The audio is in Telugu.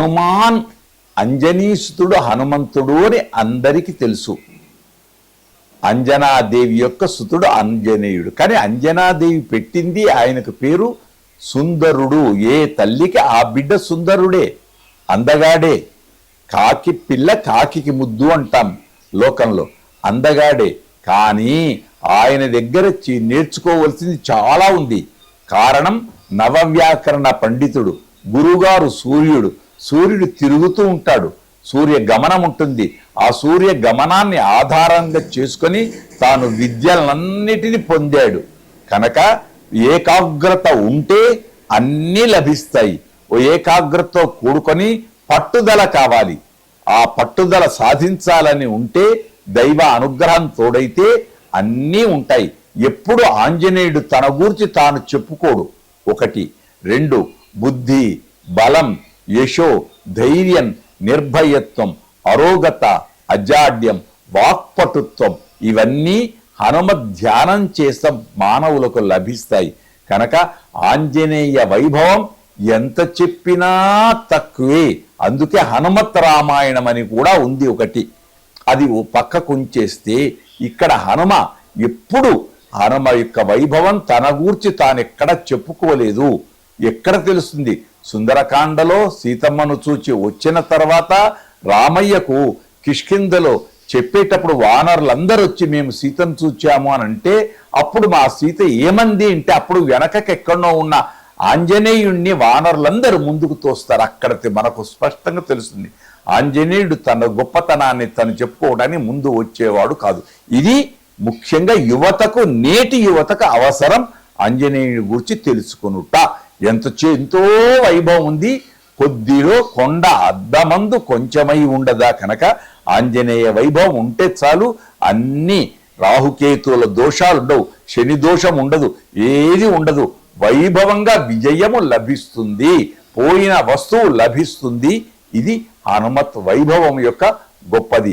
హనుమాన్ అంజనీసుతుడు హనుమంతుడు అని అందరికీ తెలుసు. అంజనాదేవి యొక్క సుతుడు అంజనేయుడు. కానీ అంజనాదేవి పెట్టింది ఆయనకు పేరు సుందరుడు. ఏ తల్లికి? ఆ బిడ్డ సుందరుడే అందగాడే. కాకి పిల్ల కాకికి ముద్దు అంటాం లోకంలో అందగాడే. కానీ ఆయన దగ్గర చి- నేర్చుకోవలసింది చాలా ఉంది. కారణం నవవ్యాకరణ పండితుడు గురుగారు సూర్యుడు. సూర్యుడు తిరుగుతూ ఉంటాడు. సూర్య గమనం ఉంటుంది. ఆ సూర్య గమనాన్ని ఆధారంగా చేసుకొని తాను విద్యలన్నిటిని పొందాడు. కనుక ఏకాగ్రత ఉంటే అన్నీ లభిస్తాయి. ఓ ఏకాగ్రతతో కూడుకొని పట్టుదల కావాలి. ఆ పట్టుదల సాధించాలని ఉంటే దైవ అనుగ్రహం తోడైతే అన్నీ ఉంటాయి. ఎప్పుడు ఆంజనేయుడు తన గూర్చి తాను చెప్పుకోడు. ఒకటి. రెండు. బుద్ధి బలం యశో ధైర్యం నిర్భయత్వం అరోగత అజాడ్యం వాక్పటుత్వం ఇవన్నీ హనుమ ధ్యానం చేసే మానవులకు లభిస్తాయి. కనుక ఆంజనేయ వైభవం ఎంత చెప్పినా తక్కువే. అందుకే హనుమత్ రామాయణం అని కూడా ఉంది ఒకటి. అది ఓ ఇక్కడ హనుమ ఎప్పుడు హనుమ యొక్క వైభవం తన గూర్చి తాను ఎక్కడ చెప్పుకోలేదు. ఎక్కడ తెలుస్తుంది? సుందరకాండలో సీతమ్మను చూచి వచ్చిన తర్వాత రామయ్యకు కిష్కిందలో చెప్పేటప్పుడు వానరులందరూ వచ్చి మేము సీతను చూచాము అని అంటే అప్పుడు మా సీత ఏమంది అంటే అప్పుడు వెనకకి ఉన్న ఆంజనేయుణ్ణి వానరులందరూ ముందుకు తోస్తారు. అక్కడ మనకు స్పష్టంగా తెలుస్తుంది. ఆంజనేయుడు తన గొప్పతనాన్ని తను చెప్పుకోవడానికి ముందు వచ్చేవాడు కాదు. ఇది ముఖ్యంగా యువతకు నేటి యువతకు అవసరం. ఆంజనేయుడి గురించి తెలుసుకొనుట. ఎంత చే- ఎంతో వైభవం ఉంది. కొద్దిలో కొండ అద్దమందు కొంచెమై ఉండదా కనుక ఆంజనేయ వైభవం ఉంటే చాలు. అన్ని రాహుకేతువుల దోషాలు ఉండవు. శని దోషం ఉండదు. ఏది ఉండదు. వైభవంగా విజయము లభిస్తుంది. పోయిన వస్తువు లభిస్తుంది. ఇది హనుమత్ వైభవం యొక్క గొప్పది.